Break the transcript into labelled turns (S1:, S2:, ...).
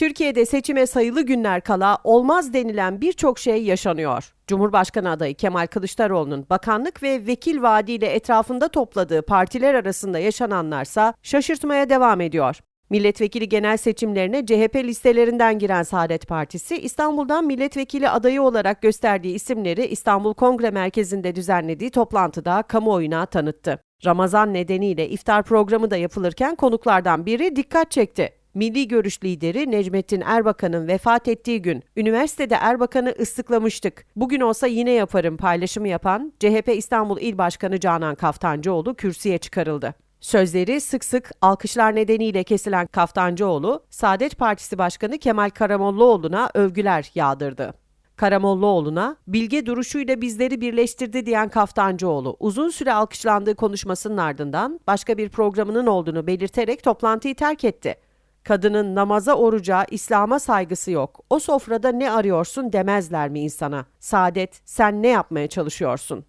S1: Türkiye'de seçime sayılı günler kala olmaz denilen birçok şey yaşanıyor. Cumhurbaşkanı adayı Kemal Kılıçdaroğlu'nun bakanlık ve vekil vaadiyle etrafında topladığı partiler arasında yaşananlarsa şaşırtmaya devam ediyor. Milletvekili genel seçimlerine CHP listelerinden giren Saadet Partisi, İstanbul'dan milletvekili adayı olarak gösterdiği isimleri İstanbul Kongre Merkezi'nde düzenlediği toplantıda kamuoyuna tanıttı. Ramazan nedeniyle iftar programı da yapılırken konuklardan biri dikkat çekti. Milli Görüş lideri Necmettin Erbakan'ın vefat ettiği gün üniversitede Erbakan'ı ıslıklamıştık. Bugün olsa yine yaparım paylaşımı yapan CHP İstanbul İl Başkanı Canan Kaftancıoğlu kürsüye çıkarıldı. Sözleri sık sık alkışlar nedeniyle kesilen Kaftancıoğlu, Saadet Partisi Başkanı Kemal Karamollaoğlu'na övgüler yağdırdı. Karamollaoğlu'na bilge duruşuyla bizleri birleştirdi diyen Kaftancıoğlu uzun süre alkışlandığı konuşmasının ardından başka bir programının olduğunu belirterek toplantıyı terk etti. Kadının namaza oruca, İslam'a saygısı yok. O sofrada ne arıyorsun demezler mi insana? Saadet, sen ne yapmaya çalışıyorsun?